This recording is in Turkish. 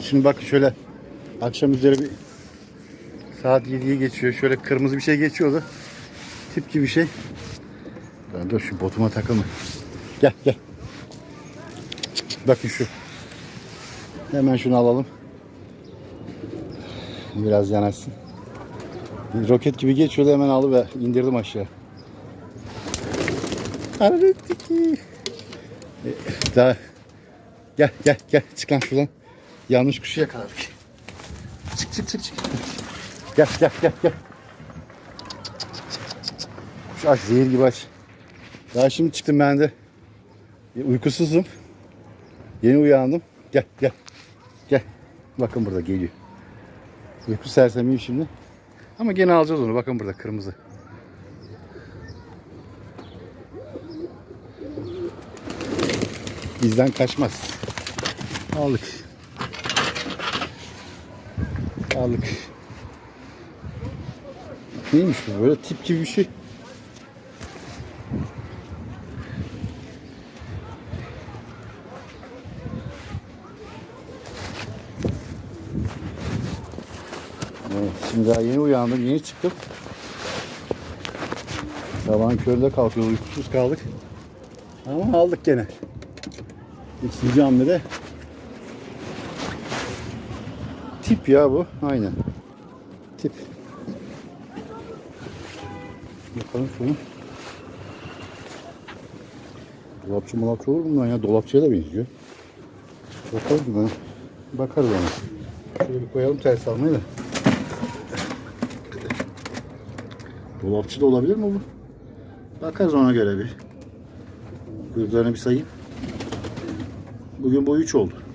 Şimdi bak şöyle akşam üzeri bir saat 7'yi geçiyor. Şöyle kırmızı bir şey geçiyordu. Tip gibi bir şey. Ben dur şu botuma takılma. Gel gel. Bakın şu. Hemen şunu alalım. Biraz yanaşsın. Roket gibi geçiyordu hemen alıp ve indirdim aşağı. Arabettiki. E, Daha gel gel gel çık lan şuradan. Yanlış kuşu yakaladık. Çık çık çık çık. Gel gel gel gel. Şu aç zehir gibi aç. Daha şimdi çıktım ben de. E, Uykusuzum. Yeni uyandım. Gel gel. Gel. Bakın burada geliyor. Uyku sersemiyim şimdi. Ama gene alacağız onu. Bakın burada kırmızı. Bizden kaçmaz. Aldık. Aldık. Neymiş bu? Böyle tip gibi bir şey. Şimdi daha yeni uyandım, yeni çıktım. Sabahın köründe kalkıyoruz, uykusuz kaldık. Ama aldık gene. İkinci hamlede. Tip ya bu, aynen. Tip. Bakalım şunu. Dolapçı malapçı olur bundan ya? Dolapçıya da benziyor. Bakalım ben. Bakarız ona. Şöyle bir koyalım ters almayı da. Dolapçı da olabilir mi bu? Bakarız ona göre bir. Kuyruklarını bir sayayım. Bugün bu 3 oldu.